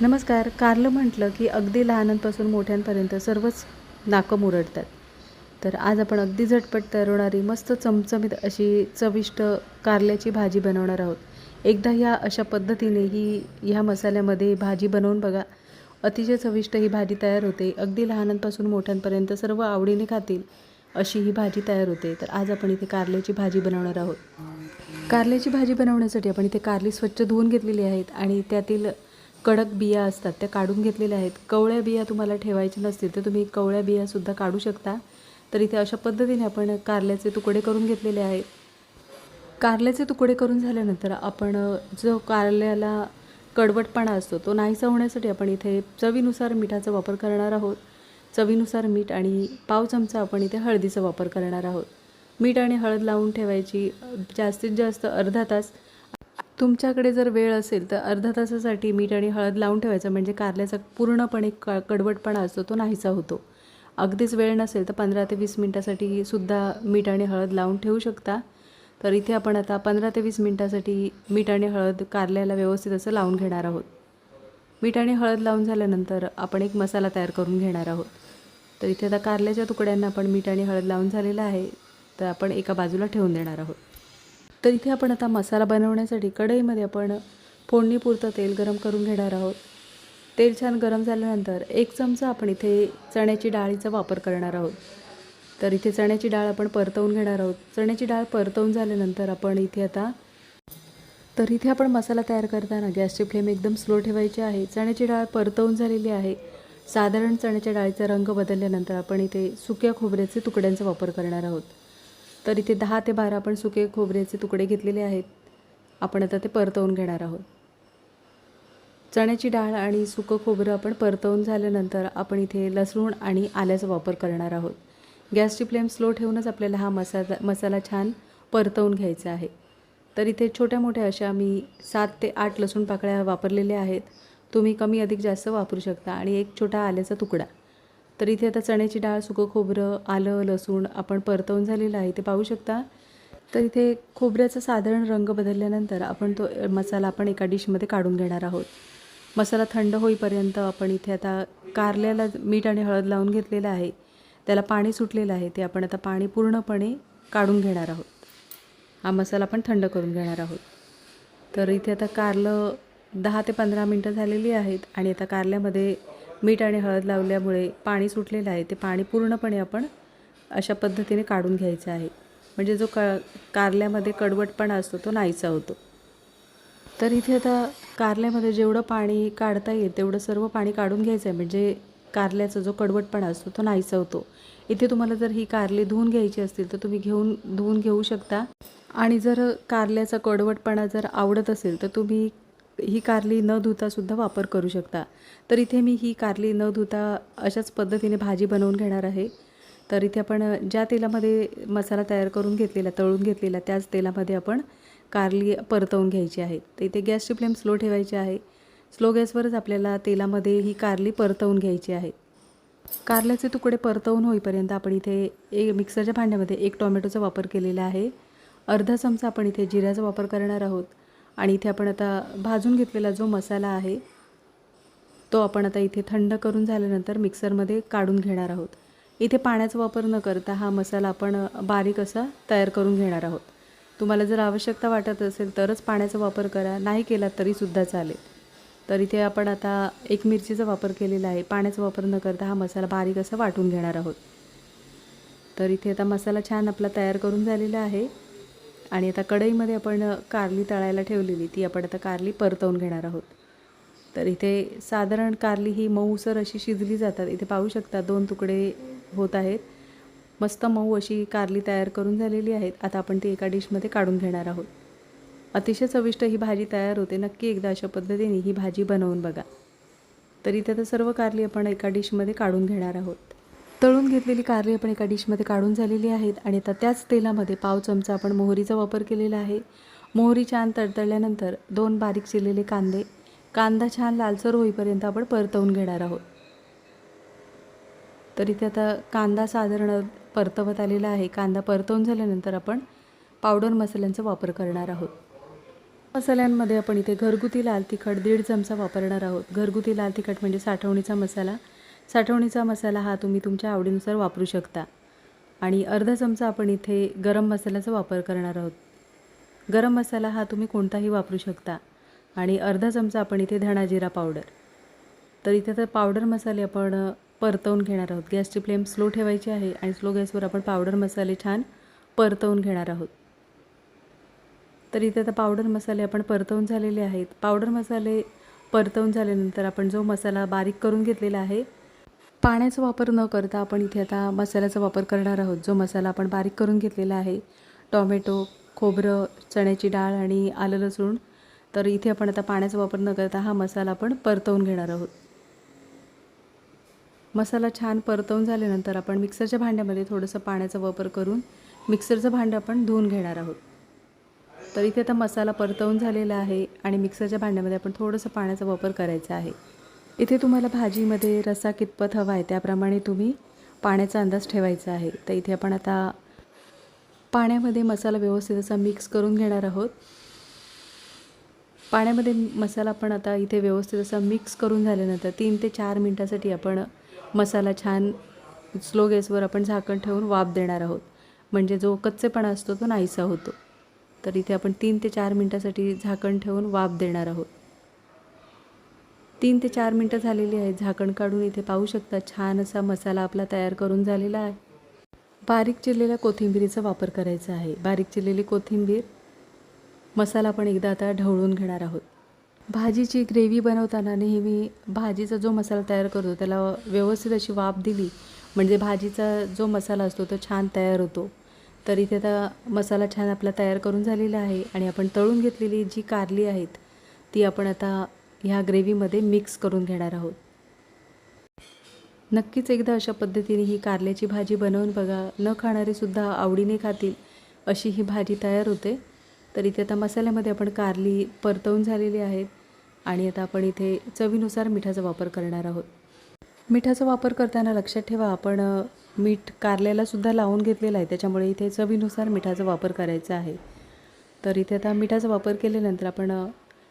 नमस्कार. कारलं म्हटलं की अगदी लहानांपासून मोठ्यांपर्यंत सर्वच नाकं मुरडतात. तर आज आपण अगदी झटपट तयार होणारी मस्त चमचमीत अशी चविष्ट कारल्याची भाजी बनवणार आहोत. एकदा ह्या अशा पद्धतीने ही ह्या मसाल्यामध्ये भाजी बनवून बघा. अतिशय चविष्ट ही भाजी तयार होते. अगदी लहानांपासून मोठ्यांपर्यंत सर्व आवडीने खातील अशी ही भाजी तयार होते. तर आज आपण इथे कारल्याची भाजी बनवणार आहोत. कारल्याची भाजी बनवण्यासाठी आपण इथे कारली स्वच्छ धुवून घेतलेली आहेत आणि त्यातील कडक बिया असतात त्या काढून घेतलेल्या आहेत. कवळ्या बिया तुम्हाला ठेवायच्या नसतील तर तुम्ही कवळ्या बियासुद्धा काढू शकता. तर इथे अशा पद्धतीने आपण कारल्याचे तुकडे करून घेतलेले आहेत. कारल्याचे तुकडे करून झाल्यानंतर आपण जो कारल्याला कडवटपणा असतो तो नाहीसा होण्यासाठी आपण इथे चवीनुसार मिठाचा वापर करणार आहोत. चवीनुसार मीठ आणि पाव चमचा आपण इथे हळदीचा वापर करणार आहोत. मीठ आणि हळद लावून ठेवायची जास्तीत जास्त अर्धा तास तुमच्याकडे जर वेळ असेल तर अर्धा तासासाठी मीठ आणि हळद लावून ठेवायचं. म्हणजे कारल्याचा पूर्णपणे क कडवटपणा असतो तो नाहीसा होतो. अगदीच वेळ नसेल तर पंधरा ते वीस मिनटासाठी सुद्धा मीठ आणि हळद लावून ठेवू शकता. तर इथे आपण आता पंधरा ते वीस मिनटासाठी मीठ आणि हळद कारल्याला व्यवस्थित असं लावून घेणार आहोत. मीठ आणि हळद लावून झाल्यानंतर आपण एक मसाला तयार करून घेणार आहोत. तर इथे आता कारल्याच्या तुकड्यांना आपण मीठ आणि हळद लावून झालेलं आहे. तर आपण एका बाजूला ठेवून देणार आहोत. तर इथे आपण आता मसाला बनवण्यासाठी कढईमध्ये आपण फोडणीपुरतं तेल गरम करून घेणार आहोत. तेल छान गरम झाल्यानंतर एक चमचा आपण इथे चण्याची डाळीचा वापर करणार आहोत. तर इथे चण्याची डाळ आपण परतवून घेणार आहोत. चण्याची डाळ परतवून झाल्यानंतर आपण इथे आता तर इथे आपण मसाला तयार करताना गॅसची फ्लेम एकदम स्लो ठेवायची आहे. चण्याची डाळ परतवून झालेली आहे. साधारण चण्याच्या डाळीचा रंग बदलल्यानंतर आपण इथे सुक्या खोबऱ्याचे तुकड्यांचा वापर करणार आहोत. तर इथे दहा ते बारा आपण सुके खोबऱ्याचे तुकडे घेतलेले आहेत. आपण आता ते परतवून घेणार आहोत. चण्याची डाळ आणि सुकं खोबरं आपण परतवून झाल्यानंतर आपण इथे लसूण आणि आल्याचा वापर करणार आहोत. गॅसची फ्लेम स्लो ठेवूनच आपल्याला हा मसाला मसाला छान परतवून घ्यायचा आहे. तर इथे छोट्या मोठ्या अशा मी सात ते आठ लसूण पाकळ्या वापरलेल्या आहेत. तुम्ही कमी अधिक जास्त वापरू शकता आणि एक छोटा आल्याचा तुकडा. तर इथे आता चण्याची डाळ सुकं खोबरं आलं लसूण आपण परतवून झालेलं आहे ते पाहू शकता. तर इथे खोबऱ्याचा साधारण रंग बदलल्यानंतर आपण तो मसाला आपण एका डिशमध्ये काढून घेणार आहोत. मसाला थंड होईपर्यंत आपण इथे आता कारल्याला मीठ आणि हळद लावून घेतलेलं आहे. त्याला पाणी सुटलेलं आहे ते आपण आता पाणी पूर्णपणे काढून घेणार आहोत. हा मसाला आपण थंड करून घेणार आहोत. तर इथे आता कारलं दहा ते पंधरा मिनटं झालेली आहेत आणि आता कारल्यामध्ये मीठ आणि हळद लावल्यामुळे पाणी सुटलेलं आहे. ते पाणी पूर्णपणे आपण अशा पद्धतीने काढून घ्यायचं आहे. म्हणजे जो क कारल्यामध्ये कडवटपणा असतो तो नाहीसा होतो. तर इथे आता कारल्यामध्ये जेवढं पाणी काढता येईल तेवढं सर्व पाणी काढून घ्यायचं आहे. म्हणजे कारल्याचा जो कडवटपणा असतो तो नाहीसा होतो. इथे तुम्हाला जर ही कारली धुवून घ्यायची असतील तर तुम्ही घेऊन धुवून घेऊ शकता. आणि जर कारल्याचा कडवटपणा जर आवडत असेल तर तुम्ही ही कारली न धुतासुद्धा वापर करू शकता. तर इथे मी ही कारली न धुता अशाच पद्धतीने भाजी बनवून घेणार आहे. तर इथे आपण ज्या तेलामध्ये मसाला तयार करून घेतलेला तळून घेतलेला त्याच तेलामध्ये आपण कारली परतवून घ्यायची आहे. तर इथे गॅसची फ्लेम स्लो ठेवायची आहे. स्लो गॅसवरच आपल्याला तेलामध्ये ही कारली परतवून घ्यायची आहे. कारल्याचे तुकडे परतवून होईपर्यंत आपण इथे एक मिक्सरच्या भांड्यामध्ये एक टोमॅटोचा वापर केलेला आहे. अर्धा चमचा आपण इथे जिऱ्याचा वापर करणार आहोत. आणि इथे आपण आता भाजून घेतलेला जो मसाला आहे तो आपण आता इथे थंड करून झाल्यानंतर मिक्सरमध्ये काढून घेणार आहोत. इथे पाण्याचा वापर न करता हा मसाला आपण बारीक असा तयार करून घेणार आहोत. तुम्हाला जर आवश्यकता वाटत असेल तरच पाण्याचा वापर करा नाही केला तरीसुद्धा चालेल. तर इथे आपण आता एक मिरचीचा वापर केलेला आहे. पाण्याचा वापर न करता हा मसाला बारीक असा वाटून घेणार आहोत. तर इथे आता मसाला छान आपला तयार करून झालेला आहे. आणि आता कढईमध्ये आपण कारली तळायला ठेवलेली ती आपण आता कारली परतवून घेणार आहोत. तर इथे साधारण कारली ही मऊसर अशी शिजली जातात. इथे पाहू शकता दोन तुकडे होत आहेत. मस्त मऊ अशी कारली तयार करून झालेली आहेत. आता आपण ती एका डिशमध्ये काढून घेणार आहोत. अतिशय चविष्ट ही भाजी तयार होते. नक्की एकदा अशा पद्धतीने ही भाजी बनवून बघा. तर इथे तर सर्व कारली आपण एका डिशमध्ये काढून घेणार आहोत. तळून घेतलेली कारली आपण एका डिशमध्ये काढून झालेली आहेत आणि आता त्याच तेलामध्ये पाव चमचा आपण मोहरीचा वापर केलेला आहे. मोहरी छान तडतडल्यानंतर दोन बारीक चिरलेले कांदे. कांदा छान लालसर होईपर्यंत आपण परतवून घेणार आहोत. तर इथे आता कांदा साधारण परतवत आलेला आहे. कांदा परतवून झाल्यानंतर आपण पावडर मसाल्यांचा वापर करणार आहोत. मसाल्यांमध्ये आपण इथे घरगुती लाल तिखट दीड चमचा वापरणार आहोत. घरगुती लाल तिखट म्हणजे साठवणीचा मसाला. साठवणीचा मसाला हा तुम्ही तुमच्या आवडीनुसार वापरू शकता. आणि अर्धा चमचा आपण इथे गरम मसाल्याचा वापर करणार आहोत. गरम मसाला हा तुम्ही कोणताही वापरू शकता. आणि अर्धा चमचा आपण इथे धणाजिरा पावडर. तर इथे तर पावडर मसाले आपण परतवून घेणार आहोत. गॅसची फ्लेम स्लो ठेवायची आहे आणि स्लो गॅसवर आपण पावडर मसाले छान परतवून घेणार आहोत. तर इथे आता पावडर मसाले आपण परतवून झालेले आहेत. पावडर मसाले परतवून झाल्यानंतर आपण जो मसाला बारीक करून घेतलेला आहे पाण्याचा वापर न करता आपण इथे आता मसाल्याचा वापर करणार आहोत. जो मसाला आपण बारीक करून घेतलेला आहे. टॉमॅटो खोबरं चण्याची डाळ आणि आलं लसूण. तर इथे आपण आता पाण्याचा वापर न करता हा मसाला आपण परतवून घेणार आहोत. मसाला छान परतवून झाल्यानंतर आपण मिक्सरच्या भांड्यामध्ये थोडंसं पाण्याचा वापर करून मिक्सरचं भांडं आपण धुवून घेणार आहोत. तर इथे आता मसाला परतवून झालेला आहे आणि मिक्सरच्या भांड्यामध्ये आपण थोडंसं पाण्याचा वापर करायचा आहे. इथे तुम्हाला भाजीमध्ये रस्सा कितपत हवा आहे त्याप्रमाणे तुम्ही पाण्याचा अंदाज ठेवायचा आहे. तर इथे आपण आता पाण्यामध्ये मसाला व्यवस्थित असा मिक्स करून घेणार आहोत. पाण्यामध्ये मसाला आपण आता इथे व्यवस्थित असा मिक्स करून झाल्यानंतर तीन ते चार मिनटासाठी आपण मसाला छान स्लो गॅसवर आपण झाकण ठेवून वाफ देणार आहोत. म्हणजे जो कच्चेपणा असतो तो नाहीसा होतो. तर इथे आपण तीन ते चार मिनटासाठी झाकण ठेवून वाफ देणार आहोत. तीन ते चार मिनटं झालेली आहेत. झाकण काढून इथे पाहू शकता छान असा मसाला आपला तयार करून झालेला आहे. बारीक चिरलेल्या कोथिंबिरीचा वापर करायचा आहे. बारीक चिरलेली कोथिंबीर मसाला आपण एकदा आता ढवळून घेणार आहोत. भाजीची ग्रेव्ही बनवताना नेहमी भाजीचा जो मसाला तयार करतो त्याला व्यवस्थित अशी वाफ दिली म्हणजे भाजीचा जो मसाला असतो तो छान तयार होतो. तर इथे आता मसाला छान आपला तयार करून झालेला आहे आणि आपण तळून घेतलेली जी कारली आहेत ती आपण आता ह्या ग्रेव्हीमध्ये मिक्स करून घेणार आहोत. नक्कीच एकदा अशा पद्धतीने ही कारल्याची भाजी बनवून बघा. न खाणारेसुद्धा आवडीने खातील अशी ही भाजी तयार होते. तर इथे आता मसाल्यामध्ये आपण कारली परतवून झालेली आहेत आणि आता आपण इथे चवीनुसार मिठाचा वापर करणार आहोत. मिठाचा वापर करताना लक्षात ठेवा आपण मीठ कारल्यालासुद्धा लावून घेतलेलं आहे. त्याच्यामुळे इथे चवीनुसार मिठाचा वापर करायचा आहे. तर इथे आता मिठाचा वापर केल्यानंतर आपण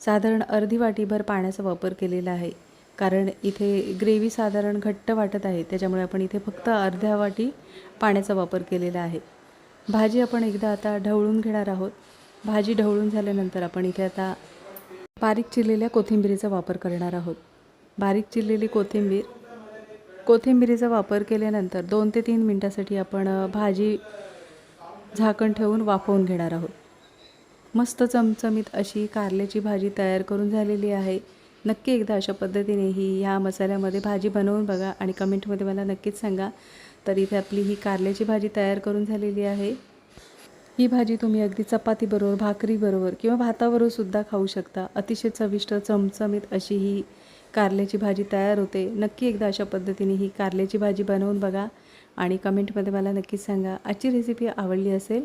साधारण अर्धी वाटीभर पाण्याचा वापर केलेला आहे. कारण इथे ग्रेव्ही साधारण घट्ट वाटत आहे. त्याच्यामुळे आपण इथे फक्त अर्ध्या वाटी पाण्याचा वापर केलेला आहे. भाजी आपण एकदा आता ढवळून घेणार आहोत. भाजी ढवळून झाल्यानंतर आपण इथे आता बारीक चिरलेल्या कोथिंबिरीचा वापर करणार आहोत. बारीक चिरलेली कोथिंबीर कोथिंबिरीचा वापर केल्यानंतर दोन ते तीन मिनटासाठी आपण भाजी झाकण ठेवून वाफवून घेणार आहोत. मस्त चमचमीत अशी कारल्याची भाजी तयार करून झालेली आहे. नक्की एकदा अशा पद्धतीने ही ह्या मसाल्यामध्ये भाजी बनवून बघा आणि कमेंटमध्ये मला नक्कीच सांगा. तर इथे आपली ही कारल्याची भाजी तयार करून झालेली आहे. ही भाजी तुम्ही अगदी चपातीबरोबर भाकरीबरोबर किंवा भाताबरोबर सुद्धा खाऊ शकता. अतिशय चविष्ट चमचमीत अशी ही कारल्याची भाजी तयार होते. नक्की एकदा अशा पद्धतीने ही कारल्याची भाजी बनवून बघा आणि कमेंटमध्ये मला नक्कीच सांगा. आजची रेसिपी आवडली असेल